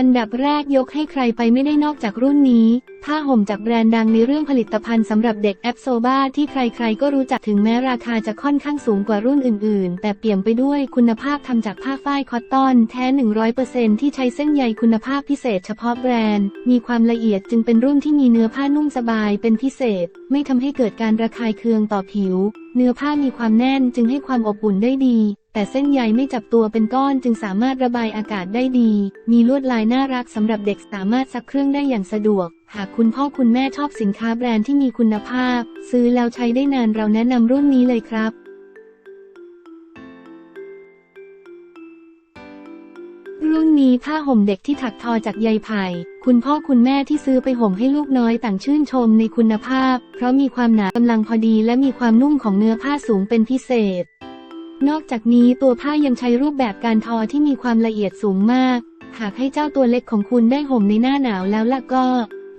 อันดับแรกยกให้ใครไปไม่ได้นอกจากรุ่นนี้ ผ้าห่มจากแบรนด์ดังในเรื่องผลิตภัณฑ์สำหรับเด็กแอปโซบาที่ใครๆ ก็รู้จักถึงแม้ราคาจะค่อนข้างสูงกว่ารุ่นอื่นๆ แต่เปี่ยมไปด้วยคุณภาพทำจากผ้าฝ้ายคอตตอนแท้ 100%ที่ใช้เส้นใยคุณภาพพิเศษเฉพาะแบรนด์ มีความละเอียดจึงเป็นรุ่นที่มีเนื้อผ้านุ่มสบายเป็นพิเศษ ไม่ทำให้เกิดการระคายเคืองต่อผิว เนื้อผ้ามีความแน่นจึงให้ความอบอุ่นได้ดี แต่เส้นใยไม่จับตัวเป็นก้อนจึงสามารถระบายอากาศได้ดี มีลวดลายน่ารักสำหรับเด็กสามารถซักเครื่องได้อย่างสะดวก หากคุณพ่อคุณแม่ชอบสินค้าแบรนด์ที่มีคุณภาพ ซื้อแล้วใช้ได้นานเราแนะนำรุ่นนี้เลยครับ รุ่นนี้ผ้าห่มเด็กที่ถักทอจากใยไผ่ คุณพ่อคุณแม่ที่ซื้อไปห่มให้ลูกน้อยต่างชื่นชมในคุณภาพ เพราะมีความหนากำลังพอดีและมีความนุ่มของเนื้อผ้าสูงเป็นพิเศษ นอกจากนี้ตัวผ้ายังใช้รูปแบบการทอที่มีความละเอียดสูงมาก หากให้เจ้าตัวเล็กของคุณได้ห่มในหน้าหนาวแล้วล่ะก็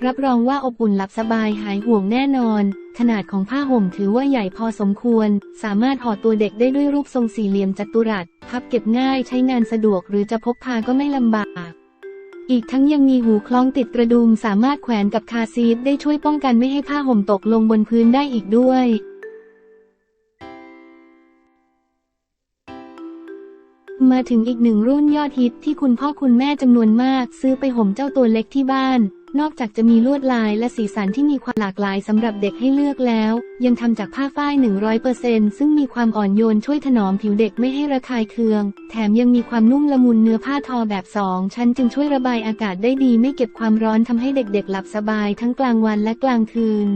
รับรองว่าอบอุ่นหลับสบายหายห่วงแน่นอน ขนาดของผ้าห่มถือว่าใหญ่พอสมควร สามารถห่อตัวเด็กได้ด้วยรูปทรงสี่เหลี่ยมจัตุรัส พับเก็บง่ายใช้งานสะดวกหรือจะพกพาก็ไม่ลำบาก อีกทั้งยังมีหูคล้องติดกระดุมสามารถแขวนกับคาซีทได้ช่วยป้องกันไม่ให้ผ้าห่มตกลงบนพื้นได้อีกด้วย มาถึงอีกหนึ่งรุ่นยอดฮิตที่คุณพ่อคุณแม่จำนวนมาก ซื้อไปห่มเจ้าตัวเล็กที่บ้าน นอกจากจะมีลวดลายและสีสันที่มีความหลากหลายสำหรับเด็กให้เลือกแล้ว ยังทำจากผ้าฝ้าย 100%ซึ่งมีความอ่อนโยนช่วยถนอมผิวเด็กไม่ให้ระคายเคือง แถมยังมีความนุ่มละมุนเนื้อผ้าทอแบบสองชั้นจึงช่วยระบายอากาศได้ดีไม่เก็บความร้อนทำให้เด็กๆ หลับสบายทั้งกลางวันและกลางคืน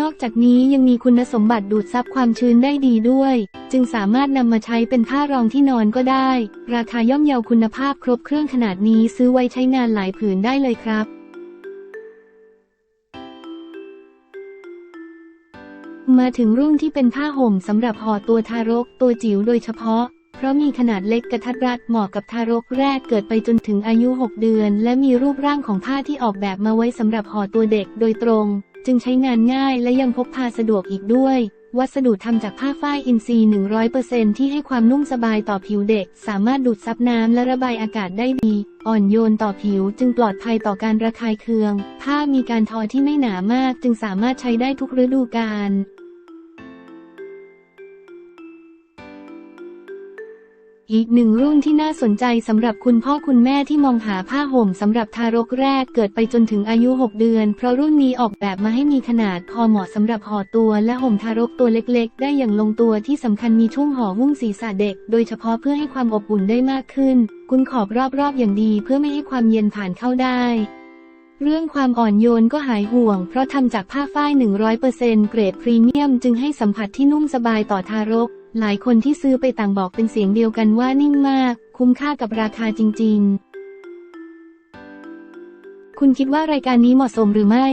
นอกจากนี้ยังมีคุณสมบัติดูดซับความชื้นได้ดีด้วย จึงสามารถนำมาใช้เป็นผ้ารองที่นอนก็ได้ ราคาย่อมเยาคุณภาพครบเครื่องขนาดนี้ซื้อไว้ใช้งานหลายผืนได้เลยครับ มาถึงรุ่นที่เป็นผ้าห่มสำหรับห่อตัวทารกตัวจิ๋วโดยเฉพาะ เพราะมีขนาดเล็กกระทัดรัดเหมาะกับทารกแรกเกิดไปจนถึงอายุ 6 เดือน และมีรูปร่างของผ้าที่ออกแบบมาไว้สำหรับห่อตัวเด็กโดยตรง จึงใช้งานง่ายและยังพกพาสะดวกอีกด้วย วัสดุทำจากผ้าฝ้ายอินทรีย์ 100%ที่ให้ความนุ่มสบายต่อผิวเด็ก สามารถดูดซับน้ำและระบายอากาศได้ดี อ่อนโยนต่อผิวจึงปลอดภัยต่อการระคายเคือง ผ้ามีการทอที่ไม่หนามาก จึงสามารถใช้ได้ทุกฤดูกาล อีกหนึ่งรุ่นที่น่าสนใจสำหรับคุณพ่อคุณแม่ที่มองหาผ้าห่มสำหรับทารกแรกเกิดไปจนถึงอายุ 6 เดือน เพราะรุ่นนี้ออกแบบมาให้มีขนาดพอเหมาะสำหรับห่อตัวและห่มทารกตัวเล็กๆ ได้อย่างลงตัวที่สำคัญมีช่วงห่อหุ้มศีรษะเด็ก โดยเฉพาะเพื่อให้ความอบอุ่นได้มากขึ้นกุนขอบรอบๆอย่างดีเพื่อไม่ให้ความเย็นผ่านเข้าได้เรื่องความอ่อนโยนก็หายห่วง เพราะทำจากผ้าฝ้าย 100%เกรดพรีเมียม จึงให้สัมผัสที่นุ่มสบายต่อทารก หลายคนที่ซื้อไปต่างบอกเป็นเสียงเดียวกันว่านิ่งมาก คุ้มค่ากับราคาจริง ๆ คุณคิดว่ารายการนี้เหมาะสมหรือไม่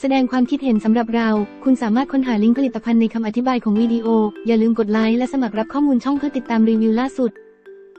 แสดงความคิดเห็นสำหรับเรา คุณสามารถค้นหาลิงก์ผลิตภัณฑ์ในคำอธิบายของวิดีโอ อย่าลืมกดไลค์และสมัครรับข้อมูลช่องเพื่อติดตามรีวิวล่าสุด